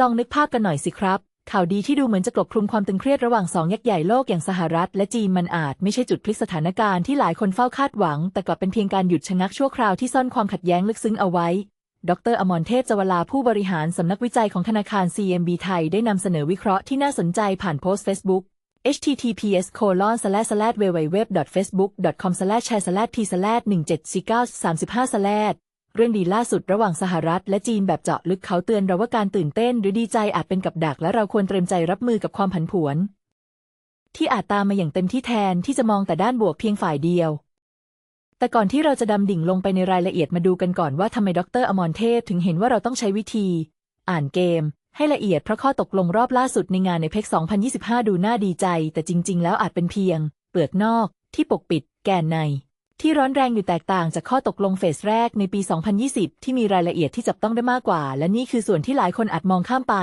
ลองนึกภาพกันหน่อยสิครับ ข่าวดีที่ดูเหมือนจะกลบคลุมความตึงเครียดระหว่างสองยักษ์ใหญ่โลกอย่างสหรัฐ และจีนมันอาจไม่ใช่จุดพลิกสถานการณ์ที่หลายคนเฝ้าคาดหวัง แต่กลับเป็นเพียงการหยุดชะงักชั่วคราวที่ซ่อนความขัดแย้งลึกซึ้งเอาไว้ ดร อมรเทพจวลาผู้บริหารสำนักวิจัยของธนาคาร CMB ไทยได้นำเสนอวิเคราะห์ที่น่าสนใจผ่านโพสต์ Facebook https colon slash slash www facebook com slash share slash t slash 1749 35 slash เรื่องดีล่าสุดระหว่างสหรัฐและจีนแบบเจาะลึกเขาเตือนเราว่าการตื่นเต้นหรือดีใจอาจเป็นกับดักและเราควรเตรียมใจรับมือกับความผันผวน ที่อาจตามมาอย่างเต็มที่แทนที่จะมองแต่ด้านบวกเพียงฝ่ายเดียว แต่ก่อนที่เราจะดำดิ่งลงไปในรายละเอียดมาดูกันก่อนว่าทำไมดรอมรเทพถึงเห็นว่าเราต้องใช้วิธี อ่านเกม ให้ละเอียดเพราะข้อตกลงรอบล่าสุดในงานในเพก2025 ดูน่าดีใจ แต่จริง ๆ แล้วอาจเป็นเพียง เปลือกนอก ที่ปกปิด แกนใน ที่ร้อนแรงอยู่แตกต่างจากข้อตกลงเฟสแรกในปี 2020 ที่มีรายละเอียดที่จับต้องได้มากกว่า และนี่คือส่วนที่หลายคนอาจมองข้ามไป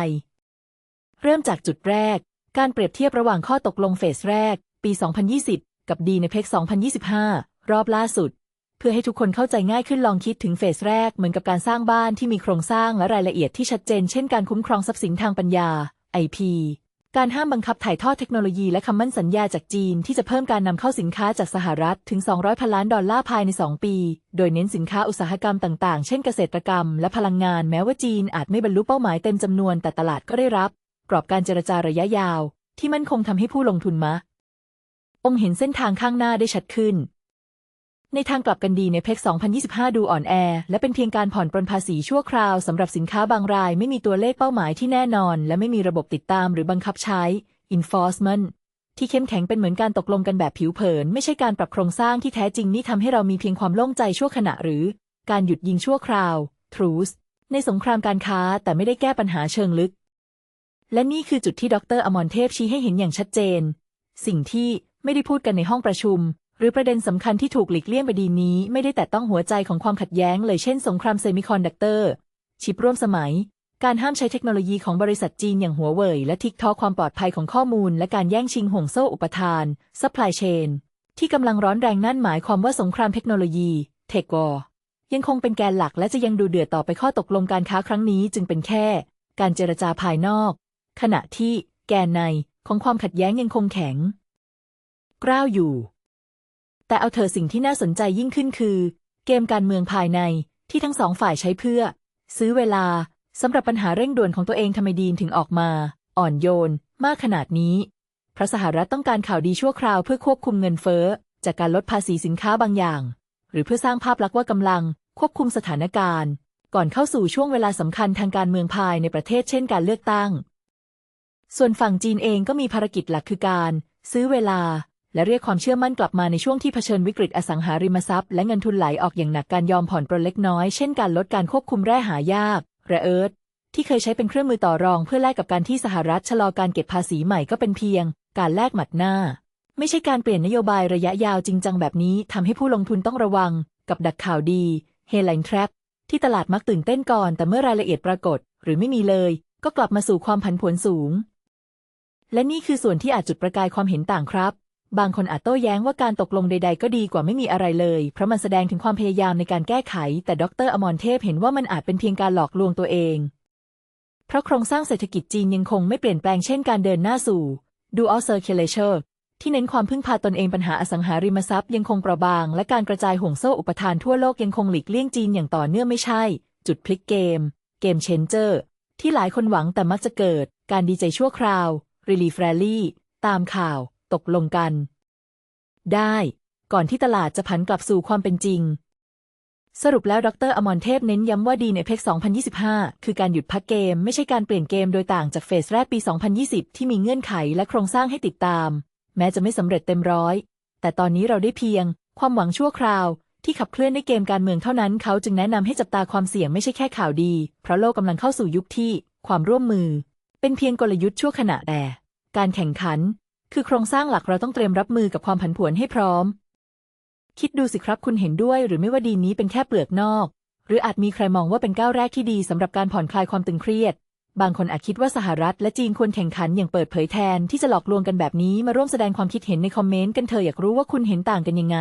เริ่มจากจุดแรก การเปรียบเทียบระหว่างข้อตกลงเฟสแรก ปี 2020 กับดีในเพก2025 รอบล่าสุด เพื่อให้ทุกคนเข้าใจง่ายขึ้นลองคิดถึงเฟสแรกเหมือนกับการสร้างบ้านที่มีโครงสร้างและรายละเอียดที่ชัดเจน เช่นการคุ้มครองทรัพย์สินทางปัญญา IP การห้ามบังคับถ่ายทอดเทคโนโลยีและคำมั่นสัญญาจากจีนที่จะเพิ่มการนำเข้าสินค้าจากสหรัฐถึง 200พันล้านดอลลาร์ภายใน 2 ปี โดยเน้นสินค้าอุตสาหกรรมต่างๆ เช่นเกษตรกรรมและพลังงานแม้ว่าจีนอาจไม่บรรลุเป้าหมายเต็มจำนวนแต่ตลาดก็ได้รับ กรอบการเจรจาระยะยาว ที่มั่นคงทำให้ผู้ลงทุนมะ องเห็นเส้นทางข้างหน้าได้ชัดขึ้น ในทางกลับกันดีในเพก2025 ดูอ่อนแอ และเป็นเพียงการผ่อนปรนภาษีชั่วคราวสำหรับสินค้าบางรายไม่มีตัวเลขเป้าหมายที่แน่นอน และไม่มีระบบติดตามหรือบังคับใช้ enforcement ที่เข้มแข็งเป็นเหมือนการตกลงกันแบบผิวเผิน ไม่ใช่การปรับโครงสร้างที่แท้จริงนี่ทำให้เรามีเพียงความโล่งใจชั่วขณะหรือ การหยุดยิงชั่วคราว truce ในสงครามการค้าแต่ไม่ได้แก้ปัญหาเชิงลึก และนี่คือจุดที่ดรอมรเทพชี้ให้เห็นอย่างชัดเจน สิ่งที่ไม่ได้พูดกันในห้องประชุม หรือประเด็นสำคัญที่ถูกหลีกเลี่ยงไปดีนี้ ไม่ได้แต่ต้องหัวใจของความขัดแย้งเลยเช่นสงครามเซมิคอนดักเตอร์ ชิปร่วมสมัย การห้ามใช้เทคโนโลยีของบริษัทจีนอย่างหัวเว่ยและทิกทอความปลอดภัยของข้อมูล และการแย่งชิงห่วงโซ่อุปทานซัพพลายเชนที่กำลังร้อนแรงนั่นหมายความว่าสงครามเทคโนโลยีเทควอยังคงเป็นแกนหลักและจะยังดูเดือดต่อไปข้อตกลงการค้าครั้งนี้จึงเป็นแค่ การเจรจาภายนอก ขณะที่แกนในของความขัดแย้งยังคงแข็งกร้าวอยู่ แต่เอาเถอะสิ่งที่น่าสนใจยิ่งขึ้นคือ เกมการเมืองภายในที่ทั้งสองฝ่ายใช้เพื่อ ซื้อเวลาสำหรับปัญหาเร่งด่วนของตัวเองทำไมดีนถึงออกมา อ่อนโยน มากขนาดนี้ เพราะสหรัฐต้องการข่าวดีชั่วคราวเพื่อควบคุมเงินเฟ้อ จากการลดภาษีสินค้าบางอย่าง หรือเพื่อสร้างภาพลักษณ์ว่ากำลัง ควบคุมสถานการณ์ ก่อนเข้าสู่ช่วงเวลาสำคัญทางการเมืองภายในประเทศเช่นการเลือกตั้ง ส่วนฝั่งจีนเองก็มีภารกิจหลักคือการ ซื้อเวลา และเรียกความเชื่อมั่นกลับมาในช่วงที่เผชิญวิกฤตอสังหาริมทรัพย์และเงินทุนไหลออกอย่างหนักการยอมผ่อนปรนเล็กน้อย เช่นการลดการควบคุมแร่หายากแร่เอิร์ธที่เคยใช้เป็นเครื่องมือต่อรองเพื่อแลกกับการที่สหรัฐชะลอการเก็บภาษีใหม่ก็เป็นเพียง การแลกหมัดหน้า ไม่ใช่การเปลี่ยนนโยบายระยะยาวจริงจังแบบนี้ทำให้ผู้ลงทุนต้องระวัง กับดักข่าวดีเฮลันทรัพที่ตลาดมักตื่นเต้นก่อน แต่เมื่อรายละเอียดปรากฏ หรือไม่มีเลย ก็กลับมาสู่ความผันผวนสูง และนี่คือส่วนที่อาจจุดประกายความเห็นต่างครับ บางคนอาจโต้แย้งว่าการตกลงใด ๆ ก็ดีกว่าไม่มีอะไรเลย เพราะมันแสดงถึงความพยายามในการแก้ไข แต่ดรอมรเทพเห็นว่ามันอาจเป็นเพียงการหลอกลวงตัวเอง เพราะโครงสร้างเศรษฐกิจจีนยังคงไม่เปลี่ยนแปลงเช่นการเดินหน้าสู่ dual circulation ที่เน้นความพึ่งพาตนเองปัญหาอสังหาริมทรัพย์ยังคงเปราะบาง และการกระจายห่วงโซ่อุปทานทั่วโลกยังคงหลีกเลี่ยงจีนอย่างต่อเนื่องไม่ใช่ จุดพลิกเกม เกมเชนเจอร์ ที่หลายคนหวังแต่มักจะเกิด การดีใจชั่วคราวรีลีฟแรลลี่ตามข่าว ตกลงกัน ได้ก่อนที่ตลาดจะผันกลับสู่ความเป็นจริง สรุปแล้วดร อมรเทพเน้นย้ำว่าดีในเพก2025 คือการหยุดพักเกม ไม่ใช่การเปลี่ยนเกมโดยต่างจากเฟสแรกปี 2020 ที่มีเงื่อนไขและโครงสร้างให้ติดตาม แม้จะไม่สำเร็จเต็มร้อย แต่ตอนนี้เราได้เพียง ความหวังชั่วคราว ที่ขับเคลื่อนด้วยเกมการเมืองเท่านั้น เขาจึงแนะนำให้จับตาความเสี่ยงไม่ใช่แค่ข่าวดี เพราะโลกกำลังเข้าสู่ยุคที่ ความร่วมมือ เป็นเพียงกลยุทธ์ชั่วขณะแต่การแข่งขัน คือโครงสร้างหลักเราต้องเตรียมรับมือกับความผันผวนให้พร้อม คิดดูสิครับคุณเห็นด้วยหรือไม่ว่าดีนี้เป็นแค่เปลือกนอก หรืออาจมีใครมองว่าเป็นก้าวแรกที่ดีสำหรับการผ่อนคลายความตึงเครียด บางคนอาจคิดว่าสหรัฐและจีนควรแข่งขันอย่างเปิดเผยแทนที่จะหลอกลวงกันแบบนี้มาร่วมแสดงความคิดเห็นในคอมเมนต์กันเธออยากรู้ว่าคุณเห็นต่างกันยังไง